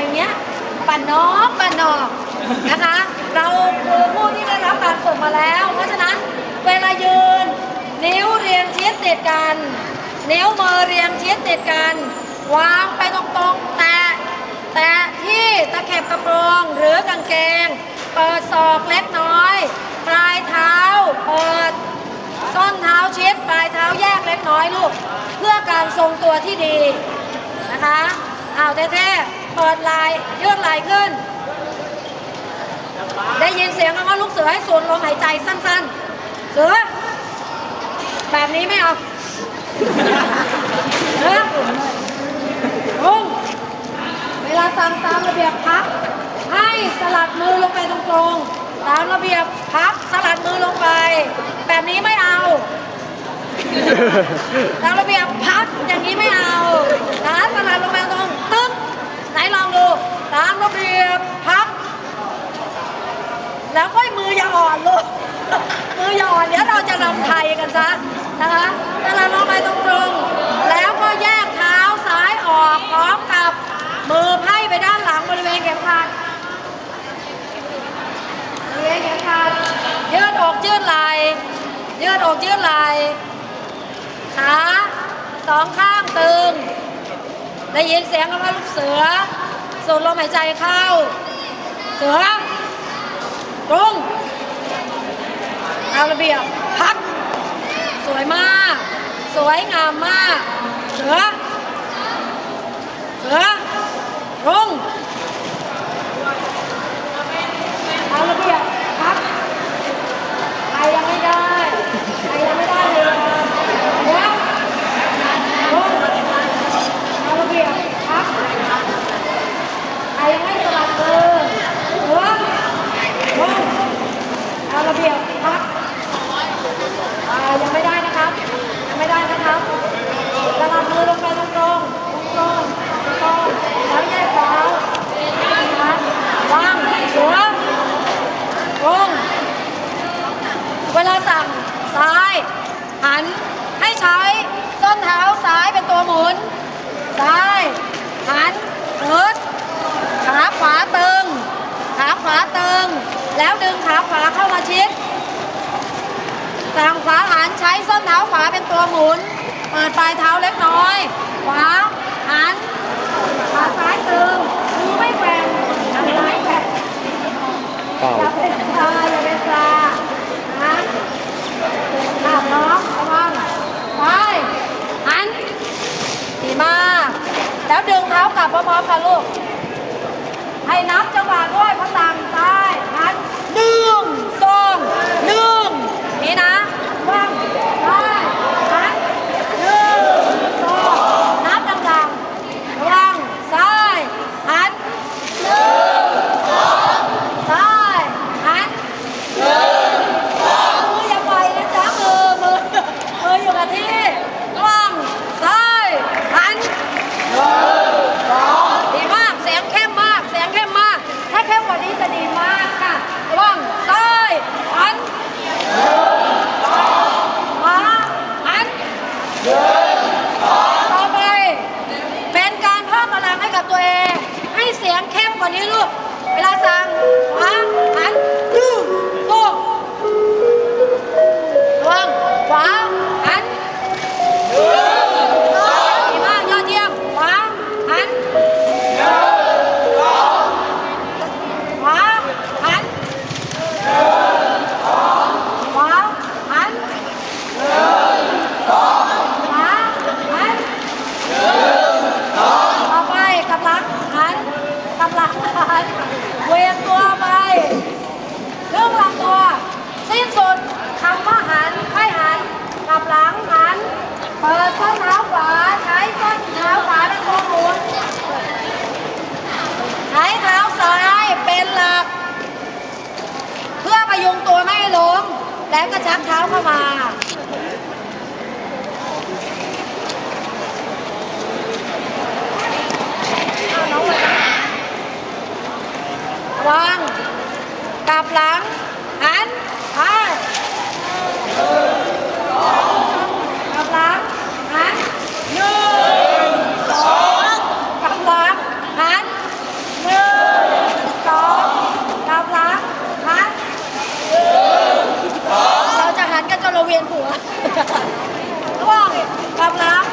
อย่างเงี้ยปั่นน้องปั่นนอกนะคะ เราคือผู้ที่ได้รับการฝึกมาแล้ว เพราะฉะนั้นเวลายืน นิ้วเรียงชิดติดกัน นิ้วมือเรียงชิดติดกัน วางไปตรงๆ แตะแตะที่ตะเข็บกระโปรงหรือกางเกง เปิดศอกเล็กน้อย ปลายเท้าเปิดส้นเท้าชิดปลายเท้าแยกเล็กน้อยลูก เพื่อการทรงตัวที่ดีนะคะอ้าวเท่ๆ เปิดไหลายยืดไหลขึ้น ได้ยินเสียงคำว่าลูกเสือให้สูดลมหายใจสั้นๆ เสือ แบบนี้ไม่เอาเสือลุงเวลาสั่งตามระเบียบพัก ให้สลัดมือลงไปตรงๆ ตามระเบียบพักสลัดมือลงไป แบบนี้ไม่เอาตามระเบียบพักอย่างนี้ไม่เอานะสลัดลงไปตรงตึ๊บไหน ลองดูตามระเบียบพักแล้วก็มืออย่าอ่อนลูกมืออย่าอ่อนเดี๋ยวเราจะรำไทยกันซะนะคะสลัดลงไปตรงๆแล้วก็แยกเท้าซ้ายออกพร้อมกับมือไพ่ไปด้านหลังบริเวณเข็มขัดบริเวณเข็มขัดยืดอกยืดไหล่ยืดอกยืดไหล่ขาสองข้างตึง ได้ยินเสียงคำว่าลูกเสือ สูดลมหายใจเข้า เสือตรงเอาระเบียบ พัก สวยมาก สวยงามมาก เสือ เสือตรงเอาระเบียบพักใครยังไม่ได้ใครยังไม่ได้เลยเสือตรงเอาระเบียบพักใครยังไม่สลับมือเสือ ลงเอาระเบียบพักอ่ายังไม่ได้นะครับ ยังไม่ได้นะครับสลับมือลงไปตรงๆตรงๆตรงๆตรงๆแล้วแยกเท้านะคะวางเสือลงเวลาสั่งซ้าย หัน ให้ใช้ส้นเท้าซ้ายเป็น ตัวหมุน ซ้าย หันเอิดขาขวาตึง ขาขวาตึง แล้วดึงขาขวาเข้ามาชิดสั่งขวาหันใช้ส้นเท้าขวาเป็นตัวหมุน เปิดปลายเท้าเล็กน้อย ขวา หัน ขาซ้ายตึงมือไม่แกว่งขาซ้ายแกว่งเปล่า อย่าเป็นปลาอย่าเป็นปลานะอะน้องระวังไปหัน ดีมาก แล้วดึงเท้ากลับพร้อมๆกันลูก ให้นับจังหวะด้วยพระสั่งซ้ายหันหนึ่งสองหนึ่งนี่นะ ลับหลังหัน เปิดข้อเท้าขวา ใช้ข้อเท้าขวาเป็นตัวหมุนใช้เท้าซ้ายเป็นหลัก เพื่อประยุงตัวไม่ให้ล้ม แล้วก็ชักเท้าเข้ามา วียนหัวก็บอกความรัก